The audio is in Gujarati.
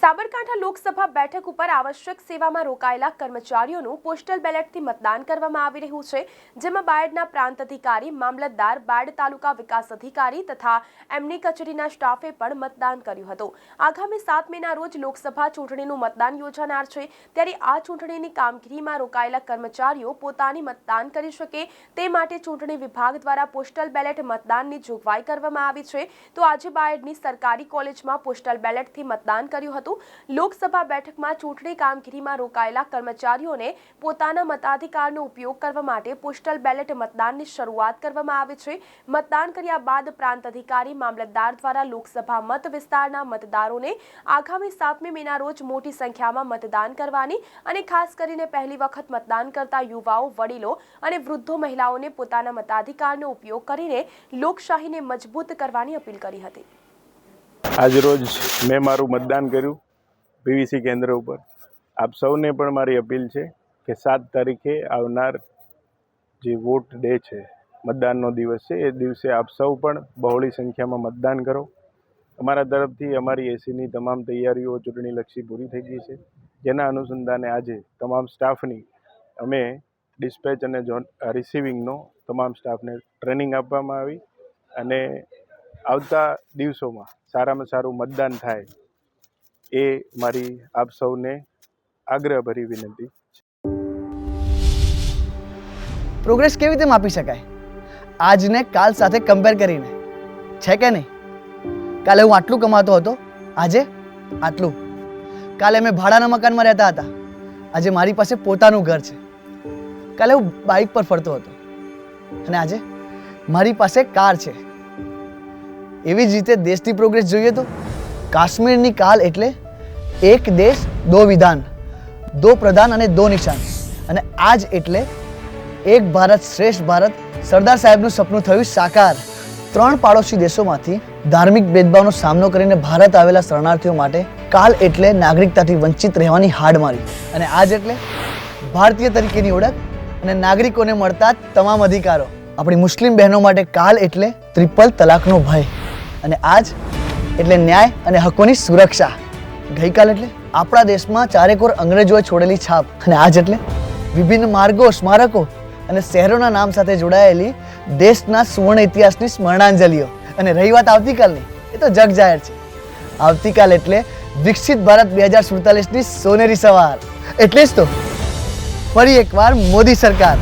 સાબરકાંઠા લોકસભા બેઠક ઉપર આવશ્યક સેવામાં રોકાયેલા કર્મચારીઓનું પોસ્ટલ બેલેટથી મતદાન કરવામાં આવી રહ્યું છે, જેમાં બાયડના પ્રાંત અધિકારી, મામલતદાર, બાયડ તાલુકા વિકાસ અધિકારી તથા એમની કચેરીના સ્ટાફે પણ મતદાન કર્યું હતું. આગામી સાત મેના રોજ લોકસભા ચૂંટણીનું મતદાન યોજાનાર છે, ત્યારે આ ચૂંટણીની કામગીરીમાં રોકાયેલા કર્મચારીઓ પોતાની મતદાન કરી શકે તે માટે ચૂંટણી વિભાગ દ્વારા પોસ્ટલ બેલેટ મતદાનની જોગવાઈ કરવામાં આવી છે. તો આજે બાયડની સરકારી કોલેજમાં પોસ્ટલ બેલેટથી મતદાન કર્યું હતું. લોકસભા બેઠકમાં ચૂંટણી કામગીરીમાં રોકાયેલા કર્મચારીઓને પોતાના મતાધિકારનો ઉપયોગ કરવા માટે પોસ્ટલ બેલેટ મતદાનની શરૂઆત કરવામાં આવી છે. મતદાન કર્યા બાદ પ્રાંત અધિકારી, મામલતદાર દ્વારા લોકસભા મત વિસ્તારના મતદારોને આગામી સાતમી મેના રોજ મોટી સંખ્યામાં મતદાન કરવાની અને ખાસ કરીને પહેલી વખત મતદાન કરતા યુવાઓ, વડીલો અને વૃદ્ધો મહિલાઓને પોતાના મતાધિકારનો ઉપયોગ કરીને લોકશાહીને મજબૂત કરવાની અપીલ કરી હતી. આજરોજ મેં મારું મતદાન કર્યું પીવીસી કેન્દ્ર ઉપર. આપ સૌને પણ મારી અપીલ છે કે સાત તારીખે આવનાર જે વોટ ડે છે, મતદાનનો દિવસ છે, એ દિવસે આપ સૌ પણ બહોળી સંખ્યામાં મતદાન કરો. અમારા તરફથી અમારી એસીની તમામ તૈયારીઓ ચૂંટણીલક્ષી પૂરી થઈ ગઈ છે. જેના અનુસંધાને આજે તમામ સ્ટાફની અમે ડિસ્પેચ અને રિસીવિંગનો તમામ સ્ટાફને ટ્રેનિંગ આપવામાં આવી અને આવતા દિવસોમાં સારામાં સારું મતદાન થાય એ મારી આપ સૌને આગ્રહભરી વિનંતી પ્રોગ્રેસ કેવી રીતે માપી શકાય? આજને કાલ સાથે કમ્પેર કરીને. છે કે નહીં? કાલે હું આટલું કમાતો હતો, આજે આટલું. કાલે મેં ભાડાના મકાનમાં રહેતા હતા, આજે મારી પાસે પોતાનું ઘર છે. કાલે હું બાઇક પર ફરતો હતો, અને આજે મારી પાસે કાર છે. એવી જ રીતે દેશની પ્રોગ્રેસ જોઈએ તો કાશ્મીરની કાલ એટલે એક દેશ, દો વિધાન, દો પ્રધાન અને દો નિશાન. અને આજ એટલે એક ભારત શ્રેષ્ઠ ભારત સરદાર સાહેબનું સપનું થયું સાકાર. ત્રણ પાડોશી દેશોમાંથી ધાર્મિક ભેદભાવનો સામનો કરીને ભારત આવેલા શરણાર્થીઓ માટે કાલ એટલે નાગરિકતાથી વંચિત રહેવાની હાડ મારી. અને આજ એટલે ભારતીય તરીકેની ઓળખ અને નાગરિકોને મળતા તમામ અધિકારો. આપણી મુસ્લિમ બહેનો માટે કાલ એટલે ત્રિપલ તલાકનો ભય. અને આજ એટલે ન્યાય અને હકોની સુરક્ષા. ગઈકાલ એટલે આપણા દેશમાં ચારેકોર અંગ્રેજોએ છોડેલી છાપ. અને આજ એટલે વિભિન્ન માર્ગો, સ્મારકો અને શહેરોના નામ સાથે જોડાયેલી દેશના સુવર્ણ ઇતિહાસની સ્મરણાંજલિઓ. અને રહી વાત આવતીકાલની, એ તો જગ જાહેર છે. આવતીકાલ એટલે વિકસિત ભારત બે હજાર સુડતાલીસની સોનેરી સવાર. એટલે જ તો ફરી એકવાર મોદી સરકાર